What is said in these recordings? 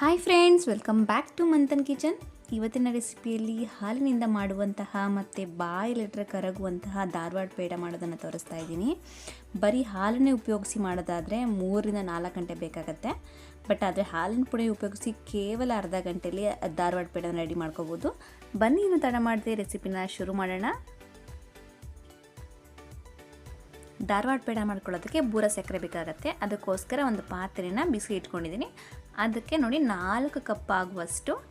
Hi friends welcome back to Manthan kitchen ಇವತ್ತಿನ ರೆಸಿಪಿಯಲ್ಲಿ ಹಾಲಿನಿಂದ ಮಾಡುವಂತಹ ಮತ್ತು ಬಾಯಲ್ಲಿಟ್ಟರೆ ಕರಗುವಂತಹ ಧಾರವಾಡ ಪೇಡ ಮಾಡೋದನ್ನು ತೋರಿಸ್ತಾ ಇದ್ದೀನಿ. ಬರೀ ಹಾಲನ್ನೇ ಉಪಯೋಗಿಸಿ ಮಾಡೋದಾದರೆ ಮೂರರಿಂದ ನಾಲ್ಕು ಗಂಟೆ ಬೇಕಾಗತ್ತೆ. ಬಟ್ ಆದರೆ ಹಾಲಿನ ಪುಡಿ ಉಪಯೋಗಿಸಿ ಕೇವಲ ಅರ್ಧ ಗಂಟೆಯಲ್ಲಿ ಧಾರವಾಡ ಪೇಡನ ರೆಡಿ ಮಾಡ್ಕೋಬೋದು. ಬನ್ನಿ ಇನ್ನು ತಡ ಮಾಡದೆ ರೆಸಿಪಿನ ಶುರು ಮಾಡೋಣ. ಧಾರವಾಡ ಪೇಡ ಮಾಡ್ಕೊಳ್ಳೋದಕ್ಕೆ ಬೂರ ಸಕ್ಕರೆ ಬೇಕಾಗುತ್ತೆ. ಅದಕ್ಕೋಸ್ಕರ ಒಂದು ಪಾತ್ರೆನ ಬಿಸಿ ಇಟ್ಕೊಂಡಿದ್ದೀನಿ ಅದಕ್ಕೆ ನೋಡಿ ನಾಲ್ಕು ಕಪ್ ಆಗುವಷ್ಟು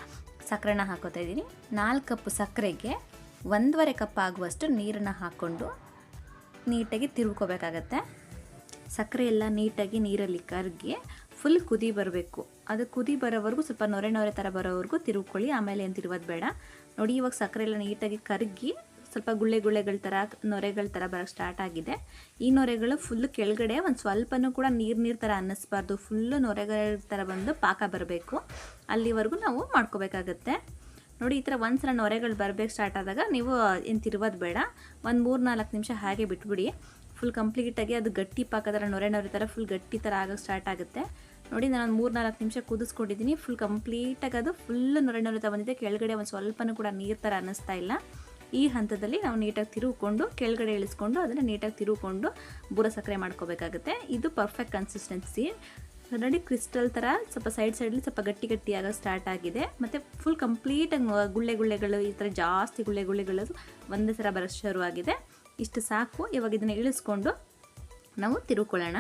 ಸಕ್ಕರೆನ ಹಾಕೋತಾ ಇದ್ದೀನಿ. ನಾಲ್ಕು ಕಪ್ ಸಕ್ಕರೆಗೆ ಒಂದೂವರೆ ಕಪ್ ಆಗುವಷ್ಟು ನೀರನ್ನು ಹಾಕ್ಕೊಂಡು ನೀಟಾಗಿ ತಿರುವ್ಕೋಬೇಕಾಗತ್ತೆ. ಸಕ್ಕರೆ ಎಲ್ಲ ನೀಟಾಗಿ ನೀರಲ್ಲಿ ಕರಗಿ ಫುಲ್ ಕುದಿ ಬರಬೇಕು. ಅದು ಕುದಿ ಬರೋವರೆಗೂ ಸ್ವಲ್ಪ ನೊರೆ ನೊರೆ ಥರ ಬರೋವರೆಗೂ ತಿರುಗ್ಕೊಳ್ಳಿ ಆಮೇಲೆ ಏನು ತಿರುಗೋದು ಬೇಡ. ನೋಡಿ ಇವಾಗ ಸಕ್ಕರೆ ಎಲ್ಲ ನೀಟಾಗಿ ಕರಗಿ ಸ್ವಲ್ಪ ಗುಳ್ಳೆ ಗುಳ್ಳೆಗಳ ಥರ ನೊರೆಗಳ ಥರ ಬರೋಕ್ಕೆ ಸ್ಟಾರ್ಟ್ ಆಗಿದೆ. ಈ ನೊರೆಗಳು ಫುಲ್ ಕೆಳಗಡೆ ಒಂದು ಸ್ವಲ್ಪನೂ ಕೂಡ ನೀರು ನೀರು ಥರ ಅನ್ನಿಸ್ಬಾರ್ದು. ಫುಲ್ಲು ನೊರೆಗಳ ಥರ ಬಂದು ಪಾಕ ಬರಬೇಕು. ಅಲ್ಲಿವರೆಗೂ ನಾವು ಮಾಡ್ಕೋಬೇಕಾಗತ್ತೆ. ನೋಡಿ, ಈ ಥರ ಒಂದು ಸಲ ನೊರೆಗಳು ಬರಬೇಕು ಸ್ಟಾರ್ಟ್ ಆದಾಗ ನೀವು ಏನು ತಿರುವುದು ಬೇಡ. ಒಂದು ಮೂರು ನಾಲ್ಕು ನಿಮಿಷ ಹಾಗೆ ಬಿಟ್ಬಿಡಿ. ಫುಲ್ ಕಂಪ್ಲೀಟಾಗಿ ಅದು ಗಟ್ಟಿ ಪಾಕ ಥರ ನೊರೆ ನೊರೆ ಥರ ಫುಲ್ ಗಟ್ಟಿ ಥರ ಆಗೋಕ್ಕೆ ಸ್ಟಾರ್ಟ್ ಆಗುತ್ತೆ. ನೋಡಿ, ನಾನು ಒಂದು ಮೂರು ನಾಲ್ಕು ನಿಮಿಷ ಕುದಿಸ್ಕೊಂಡಿದ್ದೀನಿ ಫುಲ್ ಕಂಪ್ಲೀಟಾಗಿ ಅದು ಫುಲ್ ನೊರೆ ನೊರೆ ಬಂದಿದೆ. ಕೆಳಗಡೆ ಒಂದು ಸ್ವಲ್ಪನೂ ಕೂಡ ನೀರು ಥರ ಅನ್ನಿಸ್ತಾ ಇಲ್ಲ. ಈ ಹಂತದಲ್ಲಿ ನಾವು ನೀಟಾಗಿ ತಿರುಗಿಕೊಂಡು ಕೆಳಗಡೆ ಇಳಿಸ್ಕೊಂಡು ಅದನ್ನು ನೀಟಾಗಿ ತಿರುಗಿಕೊಂಡು ಬೂರ ಸಕ್ಕರೆ ಮಾಡ್ಕೋಬೇಕಾಗುತ್ತೆ. ಇದು ಪರ್ಫೆಕ್ಟ್ ಕನ್ಸಿಸ್ಟೆನ್ಸಿ ನೋಡಿ ಕ್ರಿಸ್ಟಲ್ ಥರ ಸ್ವಲ್ಪ ಸೈಡ್ ಸೈಡಲ್ಲಿ ಸ್ವಲ್ಪ ಗಟ್ಟಿ ಗಟ್ಟಿ ಆಗೋ ಸ್ಟಾರ್ಟ್ ಆಗಿದೆ. ಮತ್ತು ಫುಲ್ ಕಂಪ್ಲೀಟಾಗಿ ಗುಳ್ಳೆ ಗುಳ್ಳೆಗಳು, ಈ ಥರ ಜಾಸ್ತಿ ಗುಳ್ಳೆ ಗುಳ್ಳೆಗಳು ಒಂದೇ ಥರ ಬರೋ ಶುರುವಾಗಿದೆ. ಇಷ್ಟು ಸಾಕು. ಇವಾಗ ಇದನ್ನು ಇಳಿಸ್ಕೊಂಡು ನಾವು ತಿರುಕೊಳ್ಳೋಣ.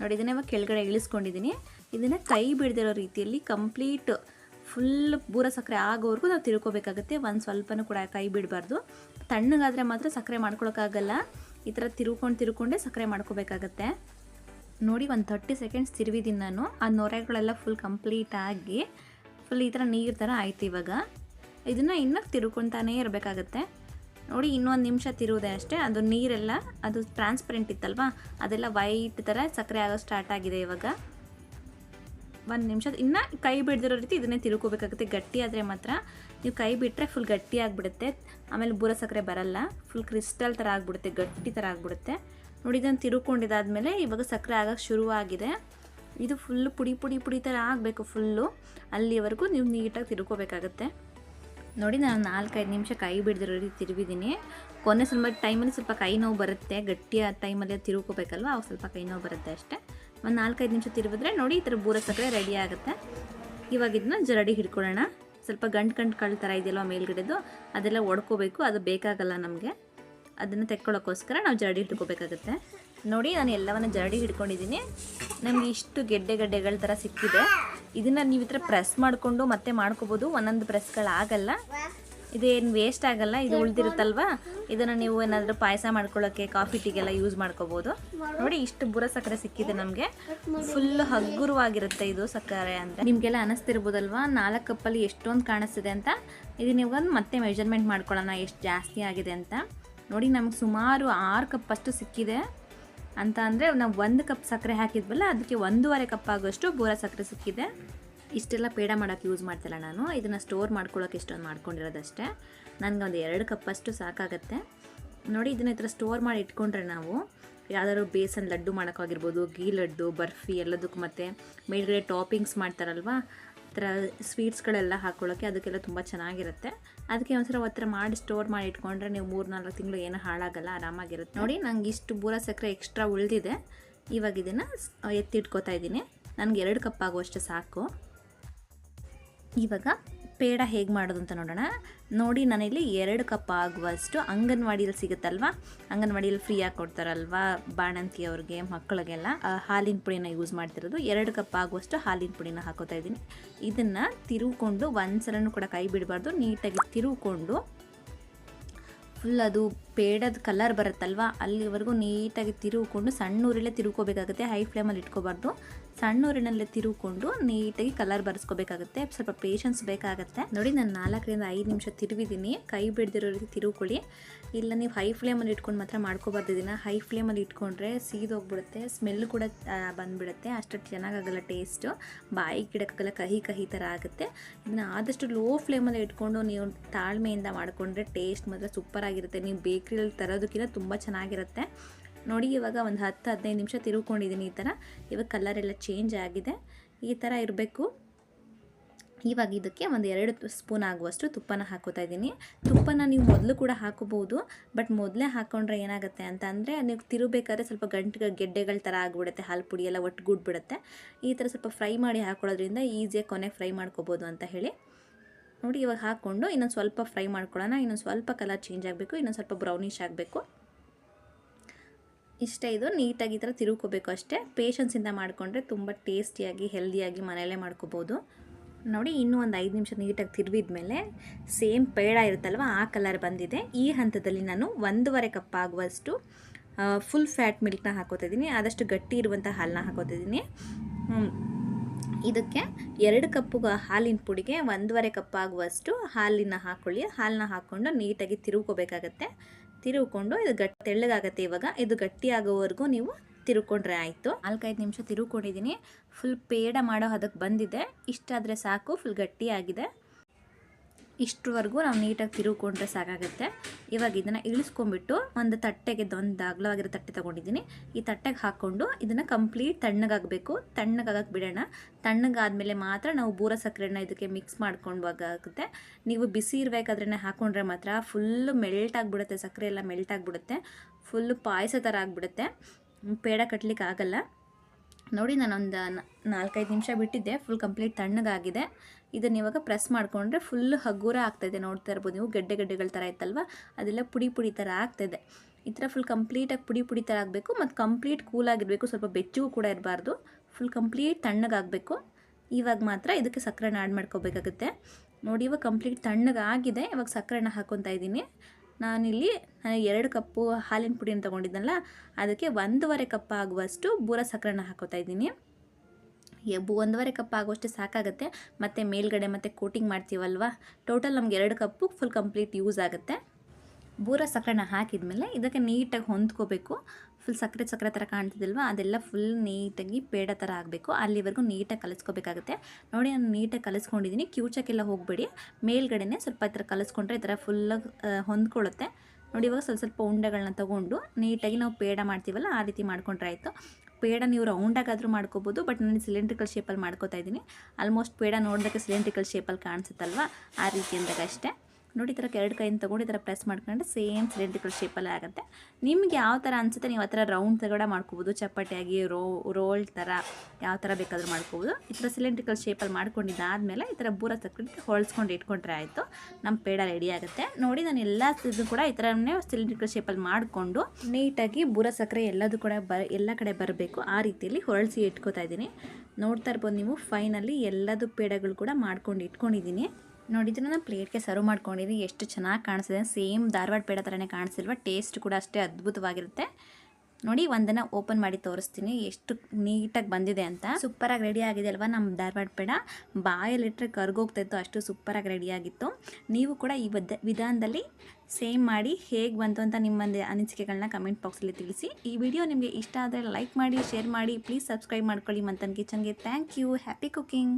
ನೋಡಿ ಇದನ್ನ ಇವಾಗ ಕೆಳಗಡೆ ಇಳಿಸ್ಕೊಂಡಿದ್ದೀನಿ ಇದನ್ನು ಕೈ ಬಿಡದಿರೋ ರೀತಿಯಲ್ಲಿ ಕಂಪ್ಲೀಟ್ ಫುಲ್ ಬೂರ ಸಕ್ಕರೆ ಆಗೋವರೆಗೂ ನಾವು ತಿರ್ಕೋಬೇಕಾಗುತ್ತೆ ಒಂದು ಸ್ವಲ್ಪನೂ ಕೂಡ ಕೈ ಬಿಡಬಾರ್ದು. ತಣ್ಣಗಾದರೆ ಮಾತ್ರ ಸಕ್ಕರೆ ಮಾಡ್ಕೊಳಕ್ಕಾಗಲ್ಲ. ಈ ಥರ ತಿರ್ಕೊಂಡು ತಿರ್ಕೊಂಡೇ ಸಕ್ಕರೆ ಮಾಡ್ಕೋಬೇಕಾಗತ್ತೆ. ನೋಡಿ, ಒಂದು ತರ್ಟಿ ಸೆಕೆಂಡ್ಸ್ ತಿರುವಿದ್ದೀನಿ ನಾನು. ಆ ನೊರೆಗಳೆಲ್ಲ ಫುಲ್ ಕಂಪ್ಲೀಟ್ ಆಗಿ ಫುಲ್ ಈ ಥರ ನೀರು ಥರ ಆಯ್ತು ಇವಾಗ. ಇದನ್ನು ಇನ್ನೂ ತಿರ್ಕೊತಾನೇ ಇರಬೇಕಾಗತ್ತೆ. ನೋಡಿ, ಇನ್ನೊಂದು ನಿಮಿಷ ತಿರುವುದೇ ಅಷ್ಟೇ. ಅದು ನೀರೆಲ್ಲ, ಅದು ಟ್ರಾನ್ಸ್ಪರೆಂಟ್ ಇತ್ತಲ್ವಾ? ಅದೆಲ್ಲ ವೈಟ್ ಥರ ಸಕ್ಕರೆ ಆಗೋ ಸ್ಟಾರ್ಟ್ ಆಗಿದೆ ಇವಾಗ. ಒಂದು ನಿಮಿಷ. ಇನ್ನು ಕೈ ಬಿಡ್ದಿರೋ ರೀತಿ ಇದನ್ನೇ ತಿರುಕೋಬೇಕಾಗುತ್ತೆ ಗಟ್ಟಿ ಆದರೆ ಮಾತ್ರ. ನೀವು ಕೈ ಬಿಟ್ಟರೆ ಫುಲ್ ಗಟ್ಟಿ ಆಗಿಬಿಡುತ್ತೆ. ಆಮೇಲೆ ಬೂರ ಸಕ್ಕರೆ ಬರಲ್ಲ. ಫುಲ್ ಕ್ರಿಸ್ಟಲ್ ಥರ ಆಗಿಬಿಡುತ್ತೆ. ಗಟ್ಟಿ ಥರ ಆಗಿಬಿಡುತ್ತೆ. ನೋಡಿ, ಇದನ್ನು ತಿರುಕೊಂಡಿದ್ದಾದಮೇಲೆ ಇವಾಗ ಸಕ್ಕರೆ ಆಗೋಕ್ಕೆ ಶುರುವಾಗಿದೆ. ಇದು ಫುಲ್ಲು ಪುಡಿ ಪುಡಿ ಪುಡಿ ಥರ ಆಗಬೇಕು ಫುಲ್ಲು ಅಲ್ಲಿವರೆಗೂ ನೀವು ನೀಟಾಗಿ ತಿರುಕೋಬೇಕಾಗತ್ತೆ. ನೋಡಿ, ನಾನು ನಾಲ್ಕೈದು ನಿಮಿಷ ಕೈ ಬಿಡ್ದಿರೋ ರೀತಿ ತಿರುವಿದ್ದೀನಿ ಕೊನೆ ಸ್ವಲ್ಪ ಟೈಮಲ್ಲಿ ಸ್ವಲ್ಪ ಕೈ ನೋವು ಬರುತ್ತೆ. ಗಟ್ಟಿಯ ಟೈಮಲ್ಲಿ ತಿರುಕೋಬೇಕಲ್ವ ಅವಾಗ ಸ್ವಲ್ಪ ಕೈ ನೋವು ಬರುತ್ತೆ ಅಷ್ಟೇ. ಒಂದು ನಾಲ್ಕೈದು ನಿಮಿಷ ತಿರುವಿದ್ರೆ ನೋಡಿ ಈ ಥರ ಬೂರ ಸಕ್ಕರೆ ರೆಡಿ ಆಗುತ್ತೆ. ಇವಾಗ ಇದನ್ನ ಜರಡಿ ಹಿಡ್ಕೊಳ್ಳೋಣ. ಸ್ವಲ್ಪ ಗಂಟು ಗಂಟು ಕಳ್ಳ ಥರ ಇದೆಯಲ್ಲ ಮೇಲ್ಗಡೆದು, ಅದೆಲ್ಲ ಒಡ್ಕೋಬೇಕು. ಅದು ಬೇಕಾಗಲ್ಲ ನಮಗೆ. ಅದನ್ನು ತೆಕ್ಕೊಳ್ಳೋಕ್ಕೋಸ್ಕರ ನಾವು ಜರಡಿ ಹಿಡ್ಕೋಬೇಕಾಗುತ್ತೆ. ನೋಡಿ ನಾನು ಎಲ್ಲವನ್ನು ಜರಡಿ ಹಿಡ್ಕೊಂಡಿದ್ದೀನಿ. ನಮಗೆ ಇಷ್ಟು ಗೆಡ್ಡೆ ಗಡ್ಡೆಗಳ ಥರ ಸಿಕ್ಕಿದೆ. ಇದನ್ನು ನೀವು ಈ ಥರ ಪ್ರೆಸ್ ಮಾಡಿಕೊಂಡು ಮತ್ತೆ ಮಾಡ್ಕೋಬೋದು. ಒಂದೊಂದು ಪ್ರೆಸ್ಗಳಾಗಲ್ಲ ಇದೇನು ವೇಸ್ಟ್ ಆಗಲ್ಲ. ಇದು ಉಳಿದಿರುತ್ತಲ್ವಾ? ಇದನ್ನು ನೀವು ಏನಾದರೂ ಪಾಯಸ ಮಾಡ್ಕೊಳ್ಳೋಕ್ಕೆ ಕಾಫಿ ಟೀಗೆಲ್ಲ ಯೂಸ್ ಮಾಡ್ಕೋಬೋದು. ನೋಡಿ, ಇಷ್ಟು ಬುರ ಸಕ್ಕರೆ ಸಿಕ್ಕಿದೆ ನಮಗೆ. ಫುಲ್ ಹಗ್ಗುರವಾಗಿರುತ್ತೆ ಇದು ಸಕ್ಕರೆ ಅಂತ. ನಿಮಗೆಲ್ಲ ಅನಿಸ್ತಿರ್ಬೋದಲ್ವಾ? ನಾಲ್ಕು ಕಪ್ಪಲ್ಲಿ ಎಷ್ಟೊಂದು ಕಾಣಿಸ್ತಿದೆ ಅಂತ? ಇದು ನೀವು ಮತ್ತೆ ಮೆಜರ್ಮೆಂಟ್ ಮಾಡ್ಕೊಳ್ಳೋಣ, ಎಷ್ಟು ಜಾಸ್ತಿ ಆಗಿದೆ ಅಂತ. ನೋಡಿ, ನಮಗೆ ಸುಮಾರು ಆರು ಕಪ್ ಅಷ್ಟು ಸಿಕ್ಕಿದೆ. ಅಂತ ಅಂದರೆ ನಾವು ಒಂದು ಕಪ್ ಸಕ್ಕರೆ ಹಾಕಿದ್ವಲ್ಲ, ಅದಕ್ಕೆ ಒಂದೂವರೆ ಕಪ್ ಆಗೋಷ್ಟು ಬೂರ ಸಕ್ಕರೆ ಸಿಕ್ಕಿದೆ. ಇಷ್ಟೆಲ್ಲ ಪೇಡ ಮಾಡೋಕ್ಕೆ ಯೂಸ್ ಮಾಡ್ತಿಲ್ಲ ನಾನು. ಇದನ್ನು ಸ್ಟೋರ್ ಮಾಡ್ಕೊಳ್ಳೋಕೆ ಇಷ್ಟೊಂದು ಮಾಡ್ಕೊಂಡಿರೋದಷ್ಟೇ. ನನಗೆ ಒಂದು ಎರಡು ಕಪ್ಪಷ್ಟು ಸಾಕಾಗತ್ತೆ. ನೋಡಿ, ಇದನ್ನ ಈ ಥರ ಸ್ಟೋರ್ ಮಾಡಿ ಇಟ್ಕೊಂಡ್ರೆ ನಾವು ಯಾವ್ದಾದ್ರು ಬೇಸನ್ ಲಡ್ಡು ಮಾಡೋಕ್ಕಾಗಿರ್ಬೋದು ಗೀ ಲಡ್ಡು, ಬರ್ಫಿ ಎಲ್ಲದಕ್ಕೂ ಮತ್ತು ಮೇಲ್ಗಡೆ ಟಾಪಿಂಗ್ಸ್ ಮಾಡ್ತಾರಲ್ವಾ? ಆ ಥರ ಸ್ವೀಟ್ಸ್ಗಳೆಲ್ಲ ಹಾಕ್ಕೊಳ್ಳೋಕ್ಕೆ ಅದಕ್ಕೆಲ್ಲ ತುಂಬ ಚೆನ್ನಾಗಿರುತ್ತೆ. ಅದಕ್ಕೆ ಒಂದ್ಸಲ ಒತ್ತರ ಮಾಡಿ ಸ್ಟೋರ್ ಮಾಡಿ ಇಟ್ಕೊಂಡ್ರೆ ನೀವು ಮೂರು ನಾಲ್ಕು ತಿಂಗಳು ಏನೂ ಹಾಳಾಗಲ್ಲ, ಆರಾಮಾಗಿರುತ್ತೆ. ನೋಡಿ, ನಂಗೆ ಇಷ್ಟು ಬೂರ ಸಕ್ಕರೆ ಎಕ್ಸ್ಟ್ರಾ ಉಳಿದಿದೆ. ಇವಾಗ ಇದನ್ನು ಎತ್ತಿಟ್ಕೋತಾ ಇದ್ದೀನಿ. ನನಗೆ ಎರಡು ಕಪ್ ಆಗುವಷ್ಟು ಸಾಕು. ಇವಾಗ ಪೇಡ ಹೇಗೆ ಮಾಡೋದು ಅಂತ ನೋಡೋಣ. ನೋಡಿ ನಾನಿಲ್ಲಿ ಎರಡು ಕಪ್ ಆಗುವಷ್ಟು ಅಂಗನವಾಡಿಯಲ್ಲಿ ಸಿಗುತ್ತಲ್ವ? ಅಂಗನವಾಡಿಯಲ್ಲಿ ಫ್ರೀಯಾಗಿ ಕೊಡ್ತಾರಲ್ವಾ ಬಾಣಂತಿ ಅವ್ರಿಗೆ ಮಕ್ಕಳಿಗೆಲ್ಲ ಹಾಲಿನ ಪುಡಿನ ಯೂಸ್ ಮಾಡ್ತಿರೋದು. ಎರಡು ಕಪ್ ಆಗುವಷ್ಟು ಹಾಲಿನ ಪುಡಿನ ಹಾಕೋತಾ ಇದ್ದೀನಿ. ಇದನ್ನು ತಿರುಗಿಕೊಂಡು ಒಂದು ಸಲನೂ ಕೂಡ ಕೈ ಬಿಡಬಾರ್ದು. ನೀಟಾಗಿ ತಿರುಕೊಂಡು ಫುಲ್ ಅದು ಪೇಡದ ಕಲರ್ ಬರುತ್ತಲ್ವ, ಅಲ್ಲಿವರೆಗೂ ನೀಟಾಗಿ ತಿರುಗಿಕೊಂಡು ಸಣ್ಣ ಊರಲ್ಲೇ ತಿರುಗ್ಕೋಬೇಕಾಗುತ್ತೆ. ಹೈ ಫ್ಲೇಮಲ್ಲಿ ಇಟ್ಕೋಬಾರ್ದು. ಸಣ್ಣ ಊರಿನಲ್ಲೇ ತಿರುಗಿಕೊಂಡು ನೀಟಾಗಿ ಕಲರ್ ಬರೆಸ್ಕೋಬೇಕಾಗುತ್ತೆ. ಸ್ವಲ್ಪ ಪೇಷನ್ಸ್ ಬೇಕಾಗುತ್ತೆ. ನೋಡಿ, ನಾನು ನಾಲ್ಕರಿಂದ ಐದು ನಿಮಿಷ ತಿರುವಿದ್ದೀನಿ ಕೈ ಬಿಡ್ದಿರೋ ರೀತಿ ತಿರುಗ್ಕೊಳ್ಳಿ. ಇಲ್ಲ, ನೀವು ಹೈ ಫ್ಲೇಮಲ್ಲಿ ಇಟ್ಕೊಂಡು ಮಾತ್ರ ಮಾಡ್ಕೋಬಾರ್ದು ಇದನ್ನು. ಹೈ ಫ್ಲೇಮಲ್ಲಿ ಇಟ್ಕೊಂಡ್ರೆ ಸೀದೋಗ್ಬಿಡುತ್ತೆ. ಸ್ಮೆಲ್ ಕೂಡ ಬಂದುಬಿಡುತ್ತೆ. ಅಷ್ಟು ಚೆನ್ನಾಗಾಗಲ್ಲ ಟೇಸ್ಟು ಬಾಯಿ ಗಿಡಕ್ಕಾಗಲ್ಲ ಕಹಿ ಕಹಿ ಥರ ಆಗುತ್ತೆ. ಇದನ್ನು ಆದಷ್ಟು ಲೋ ಫ್ಲೇಮಲ್ಲಿ ಇಟ್ಕೊಂಡು ನೀವು ತಾಳ್ಮೆಯಿಂದ ಮಾಡಿಕೊಂಡ್ರೆ ಟೇಸ್ಟ್ ಮಾತ್ರ ಸೂಪರಾಗಿರುತ್ತೆ ನೀವು ಬೇಕ್ರಿಯಲ್ಲಿ ತರೋದಕ್ಕಿಂತ ತುಂಬ ಚೆನ್ನಾಗಿರುತ್ತೆ. ನೋಡಿ, ಇವಾಗ ಒಂದು ಹತ್ತು, ಹದಿನೈದು ನಿಮಿಷ ತಿರುಕೊಂಡಿದ್ದೀನಿ ಈ ಥರ. ಇವಾಗ ಕಲರ್ ಎಲ್ಲ ಚೇಂಜ್ ಆಗಿದೆ. ಈ ಥರ ಇರಬೇಕು. ಇವಾಗ ಇದಕ್ಕೆ ಒಂದು ಎರಡು ಸ್ಪೂನ್ ಆಗುವಷ್ಟು ತುಪ್ಪನ ಹಾಕೋತಾ ಇದ್ದೀನಿ. ತುಪ್ಪನ ನೀವು ಮೊದಲು ಕೂಡ ಹಾಕೋಬೋದು ಬಟ್ ಮೊದಲೇ ಹಾಕ್ಕೊಂಡ್ರೆ ಏನಾಗುತ್ತೆ ಅಂತ ಅಂದರೆ, ನೀವು ತಿರುಬೇಕಾದ್ರೆ ಸ್ವಲ್ಪ ಗಂಟು ಗೆಡ್ಡೆಗಳ ಥರ ಆಗಿಬಿಡುತ್ತೆ, ಹಾಲು ಪುಡಿ ಎಲ್ಲ ಒಟ್ಟುಗೂಡ್ಬಿಡುತ್ತೆ ಈ ಥರ ಸ್ವಲ್ಪ ಫ್ರೈ ಮಾಡಿ ಹಾಕೊಳ್ಳೋದ್ರಿಂದ ಈಸಿಯಾಗಿ ಕೊನೆಗೆ ಫ್ರೈ ಮಾಡ್ಕೋಬೋದು ಅಂತ ಹೇಳಿ. ನೋಡಿ ಇವಾಗ ಹಾಕ್ಕೊಂಡು ಇನ್ನೊಂದು ಸ್ವಲ್ಪ ಫ್ರೈ ಮಾಡ್ಕೊಳ್ಳೋಣ. ಇನ್ನೊಂದು ಸ್ವಲ್ಪ ಕಲರ್ ಚೇಂಜ್ ಆಗಬೇಕು, ಇನ್ನೊಂದು ಸ್ವಲ್ಪ ಬ್ರೌನಿಷ್ ಆಗಬೇಕು. ಇಷ್ಟೇ ಇದು, ನೀಟಾಗಿ ಈ ಥರ ತಿರುಗ್ಕೋಬೇಕು ಅಷ್ಟೇ. ಪೇಷನ್ಸಿಂದ ಮಾಡಿಕೊಂಡ್ರೆ ತುಂಬ ಟೇಸ್ಟಿಯಾಗಿ ಹೆಲ್ದಿಯಾಗಿ ಮನೆಯಲ್ಲೇ ಮಾಡ್ಕೋಬೋದು. ನೋಡಿ, ಇನ್ನೂ ಒಂದು ಐದು ನಿಮಿಷ ನೀಟಾಗಿ ತಿರುವಿದ ಮೇಲೆ ಸೇಮ್ ಪೇಡ ಇರುತ್ತಲ್ವ, ಆ ಕಲರ್ ಬಂದಿದೆ. ಈ ಹಂತದಲ್ಲಿ ನಾನು ಒಂದೂವರೆ ಕಪ್ ಆಗುವಷ್ಟು ಫುಲ್ ಫ್ಯಾಟ್ ಮಿಲ್ಕ್ನ ಹಾಕೋತಿದ್ದೀನಿ ಆದಷ್ಟು ಗಟ್ಟಿ ಇರುವಂಥ ಹಾಲನ್ನ ಹಾಕೋತಾ ಇದ್ದೀನಿ. ಇದಕ್ಕೆ ಎರಡು ಕಪ್ಪು ಹಾಲಿನ ಪುಡಿಗೆ ಒಂದೂವರೆ ಕಪ್ ಆಗುವಷ್ಟು ಹಾಲಿನ ಹಾಕೊಳ್ಳಿ. ಹಾಲನ್ನ ಹಾಕ್ಕೊಂಡು ನೀಟಾಗಿ ತಿರುಗ್ಕೋಬೇಕಾಗತ್ತೆ. ತಿರುಗ್ಕೊಂಡು ಇದು ಗಟ್ಟಿ, ತೆಳ್ಳಗಾಗತ್ತೆ ಇವಾಗ. ಇದು ಗಟ್ಟಿ ಆಗೋವರೆಗೂ ನೀವು ತಿರುಕೊಂಡ್ರೆ ಆಯಿತು. ನಾಲ್ಕೈದು ನಿಮಿಷ ತಿರುಕೊಂಡಿದ್ದೀನಿ ಫುಲ್ ಪೇಡ ಮಾಡೋ ಅದಕ್ಕೆ ಬಂದಿದೆ. ಇಷ್ಟಾದರೆ ಸಾಕು. ಫುಲ್ ಗಟ್ಟಿಯಾಗಿದೆ. ಇಷ್ಟರವರೆಗೂ ನಾವು ನೀಟಾಗಿ ತಿರುಗಿಕೊಂಡ್ರೆ ಸಾಕಾಗುತ್ತೆ. ಇವಾಗ ಇದನ್ನು ಇಳಿಸ್ಕೊಂಡ್ಬಿಟ್ಟು ಒಂದು ತಟ್ಟೆಗೆ ಒಂದು ಅಗಲವಾಗಿರೋ ತಟ್ಟೆ ತೊಗೊಂಡಿದ್ದೀನಿ. ಈ ತಟ್ಟೆಗೆ ಹಾಕ್ಕೊಂಡು ಇದನ್ನು ಕಂಪ್ಲೀಟ್ ತಣ್ಣಗಾಗಬೇಕು. ತಣ್ಣಗಾಗಕ್ಕೆ ಬಿಡೋಣ. ತಣ್ಣಗಾದಮೇಲೆ ಮಾತ್ರ ನಾವು ಬೂರ ಸಕ್ಕರೆನ ಇದಕ್ಕೆ ಮಿಕ್ಸ್ ಮಾಡ್ಕೊಂಡಾಗುತ್ತೆ ನೀವು ಬಿಸಿ ಇರಬೇಕಾದ್ರೆ ಹಾಕ್ಕೊಂಡ್ರೆ ಮಾತ್ರ ಫುಲ್ಲು ಮೆಲ್ಟ್ ಆಗಿಬಿಡುತ್ತೆ. ಸಕ್ಕರೆ ಎಲ್ಲ ಮೆಲ್ಟ್ ಆಗಿಬಿಡುತ್ತೆ. ಫುಲ್ಲು ಪಾಯಸ ಥರ ಆಗಿಬಿಡುತ್ತೆ. ಪೇಡ ಕಟ್ಲಿಕ್ಕೆ ಆಗಲ್ಲ. ನೋಡಿ ನಾನೊಂದು ನಾಲ್ಕೈದು ನಿಮಿಷ ಬಿಟ್ಟಿದ್ದೆ. ಫುಲ್ ಕಂಪ್ಲೀಟ್ ತಣ್ಣಗಾಗಿದೆ. ಇದನ್ನು ಇವಾಗ ಪ್ರೆಸ್ ಮಾಡಿಕೊಂಡ್ರೆ ಫುಲ್ ಹಗ್ಗುರ ಆಗ್ತಾಯಿದೆ ನೋಡ್ತಾ ಇರ್ಬೋದು ನೀವು, ಗೆಡ್ಡೆ ಗೆಡ್ಡೆಗಳ ಥರ ಇತ್ತಲ್ವ? ಅದೆಲ್ಲ ಪುಡಿ ಪುಡಿ ಥರ ಆಗ್ತಾಯಿದೆ ಈ ಥರ ಫುಲ್ ಕಂಪ್ಲೀಟಾಗಿ ಪುಡಿ ಪುಡಿ ಥರ ಆಗಬೇಕು. ಮತ್ತು ಕಂಪ್ಲೀಟ್ ಕೂಲಾಗಿರಬೇಕು ಸ್ವಲ್ಪ ಬೆಚ್ಚಗೂ ಕೂಡ ಇರಬಾರ್ದು. ಫುಲ್ ಕಂಪ್ಲೀಟ್ ತಣ್ಣಗಾಗಬೇಕು ಇವಾಗ ಮಾತ್ರ ಇದಕ್ಕೆ ಸಕ್ಕರೆನ ಆ್ಯಡ್ ಮಾಡ್ಕೋಬೇಕಾಗುತ್ತೆ. ನೋಡಿ, ಇವಾಗ ಕಂಪ್ಲೀಟ್ ತಣ್ಣಗಾಗಿದೆ ಇವಾಗ ಸಕ್ಕರೆನ ಹಾಕ್ಕೊತಾ ಇದ್ದೀನಿ. ನಾನಿಲ್ಲಿ ಎರಡು ಕಪ್ಪು ಹಾಲಿನ ಪುಡಿನ ತೊಗೊಂಡಿದ್ದನಲ್ಲ, ಅದಕ್ಕೆ ಒಂದೂವರೆ ಕಪ್ ಆಗುವಷ್ಟು ಬೂರ ಸಕ್ಕರೆನ ಹಾಕೋತಾ ಇದ್ದೀನಿ. ಒಂದೂವರೆ ಕಪ್ ಆಗೋಷ್ಟೇ ಸಾಕಾಗುತ್ತೆ. ಮತ್ತು ಮೇಲ್ಗಡೆ ಮತ್ತು ಕೋಟಿಂಗ್ ಮಾಡ್ತೀವಲ್ವ? ಟೋಟಲ್ ನಮ್ಗೆ ಎರಡು ಕಪ್ಪು ಫುಲ್ ಕಂಪ್ಲೀಟ್ ಯೂಸ್ ಆಗುತ್ತೆ. ಬೂರ ಸಕ್ಕರೆನ ಹಾಕಿದ್ಮೇಲೆ ಇದಕ್ಕೆ ನೀಟಾಗಿ ಹೊಂದ್ಕೋಬೇಕು. ಫುಲ್ ಸಕ್ಕರೆ ಸಕ್ಕರೆ ಥರ ಕಾಣ್ತಿದ್ದಿಲ್ವ ಅದೆಲ್ಲ ಫುಲ್ ನೀಟಾಗಿ ಪೇಡ ಥರ ಆಗಬೇಕು. ಅಲ್ಲಿವರೆಗೂ ನೀಟಾಗಿ ಕಲಿಸ್ಕೋಬೇಕಾಗುತ್ತೆ. ನೋಡಿ, ನಾನು ನೀಟಾಗಿ ಕಲಿಸ್ಕೊಂಡಿದ್ದೀನಿ ಕ್ಯೂಚಕ್ಕೆಲ್ಲ ಹೋಗಬೇಡಿ. ಮೇಲ್ಗಡೆನೇ ಸ್ವಲ್ಪ ಈ ಥರ ಕಲಿಸ್ಕೊಂಡ್ರೆ ಈ ಥರ ಫುಲ್ಲಾಗಿ ಹೊಂದ್ಕೊಳ್ಳುತ್ತೆ. ನೋಡಿ, ಇವಾಗ ಸ್ವಲ್ಪ ಸ್ವಲ್ಪ ಉಂಡೆಗಳನ್ನ ತೊಗೊಂಡು ನೀಟಾಗಿ ನಾವು ಪೇಡ ಮಾಡ್ತೀವಲ್ಲ, ಆ ರೀತಿ ಮಾಡ್ಕೊಂಡ್ರೆ ಆಯಿತು. ಪೇಡ ನೀವು ರೌಂಡಾಗಾದರೂ ಮಾಡ್ಕೋಬೋದು, ಬಟ್ ನಾನು ಸಿಲಿಂಡ್ರಿಕಲ್ ಶೇಪಲ್ಲಿ ಮಾಡ್ಕೋತಾ ಇದ್ದೀನಿ. ಆಲ್ಮೋಸ್ಟ್ ಪೇಡ ನೋಡೋದಕ್ಕೆ ಸಿಲಿಂಡ್ರಿಕಲ್ ಶೇಪಲ್ಲಿ ಕಾಣಿಸುತ್ತಲ್ವ? ಆ ರೀತಿ ಅಂದಾಗ ಅಷ್ಟೇ. ನೋಡಿ, ಈ ಥರ ಎರಡು ಕೈಯಿಂದ ತೊಗೊಂಡು ಈ ಥರ ಪ್ರೆಸ್ ಮಾಡ್ಕೊಂಡ್ರೆ ಸೇಮ್ ಸಿಲಿಂಡ್ರಿಕಲ್ ಶೇಪಲ್ಲೇ ಆಗುತ್ತೆ. ನಿಮ್ಗೆ ಯಾವ ಥರ ಅನಿಸುತ್ತೆ, ನೀವು ಆ ಥರ ರೌಂಡ್ ತಗಡ ಮಾಡ್ಕೋಬೋದು ಚಪಾಟಿಯಾಗಿ ರೋ ರೋಲ್ ಥರ ಯಾವ ಥರ ಬೇಕಾದರೂ ಮಾಡ್ಕೋಬೋದು. ಈ ಥರ ಸಿಲಿಂಡ್ರಿಕಲ್ ಶೇಪಲ್ಲಿ ಮಾಡ್ಕೊಂಡಿದ್ದಾದಮೇಲೆ ಈ ಥರ ಬೂರ ತಕ್ಕಂಡು ಹೊಳ್ಸ್ಕೊಂಡು ಇಟ್ಕೊಂಡ್ರೆ ಆಯಿತು, ನಮ್ಮ ಪೇಡ ರೆಡಿ ಆಗುತ್ತೆ. ನೋಡಿ, ನಾನು ಎಲ್ಲ ಇದು ಕೂಡ ಈ ಥರನೇ ಸಿಲಿಂಡ್ರಿಕಲ್ ಶೇಪಲ್ಲಿ ಮಾಡಿಕೊಂಡು ನೀಟಾಗಿ ಬೂರ ಸಕ್ಕರೆ ಎಲ್ಲದೂ ಕೂಡ ಬ, ಎಲ್ಲ ಕಡೆ ಬರಬೇಕು. ಆ ರೀತಿಯಲ್ಲಿ ಹೊರಳಿಸಿ ಇಟ್ಕೋತಾ ಇದ್ದೀನಿ. ನೋಡ್ತಾ ಇರ್ಬೋದು ನೀವು ಫೈನಲಿ ಎಲ್ಲದೂ ಪೇಡಗಳು ಕೂಡ ಮಾಡ್ಕೊಂಡು ಇಟ್ಕೊಂಡಿದ್ದೀನಿ. ನೋಡಿದ್ರೆ ನಾನು ಪ್ಲೇಟ್ಗೆ ಸರ್ವ್ ಮಾಡ್ಕೊಂಡಿದ್ದು ಎಷ್ಟು ಚೆನ್ನಾಗಿ ಕಾಣಿಸಿದೆ ಸೇಮ್ ಧಾರವಾಡ ಪೇಡ ಥರನೇ ಕಾಣಿಸಿಲ್ವ ಟೇಸ್ಟ್ ಕೂಡ ಅಷ್ಟೇ ಅದ್ಭುತವಾಗಿರುತ್ತೆ. ನೋಡಿ, ಒಂದನ್ನು ಓಪನ್ ಮಾಡಿ ತೋರಿಸ್ತೀನಿ. ಎಷ್ಟು ನೀಟಾಗಿ ಬಂದಿದೆ ಅಂತ. ಸೂಪರಾಗಿ ರೆಡಿ ಆಗಿದೆ ಅಲ್ವಾ ನಮ್ಮ ಧಾರವಾಡ ಪೇಡ? ಬಾಯಲ್ಲಿಟ್ಟರೆ ಕರ್ಗೋಗ್ತಾಯಿತ್ತು ಅಷ್ಟು ಸೂಪರಾಗಿ ರೆಡಿಯಾಗಿತ್ತು ನೀವು ಕೂಡ ಈ ವಿಧ ವಿಧಾನದಲ್ಲಿ ಸೇಮ್ ಮಾಡಿ ಹೇಗೆ ಬಂತು ಅಂತ ನಿಮ್ಮ ಅನಿಸಿಕೆಗಳನ್ನ ಕಮೆಂಟ್ ಬಾಕ್ಸಲ್ಲಿ ತಿಳಿಸಿ. ಈ ವಿಡಿಯೋ ನಿಮಗೆ ಇಷ್ಟ ಆದರೆ ಲೈಕ್ ಮಾಡಿ, ಶೇರ್ ಮಾಡಿ. ಪ್ಲೀಸ್ ಸಬ್ಸ್ಕ್ರೈಬ್ ಮಾಡ್ಕೊಳ್ಳಿ. ಮಂತನ್ ಕಿಚನ್ಗೆ ಥ್ಯಾಂಕ್ ಯು. Happy cooking.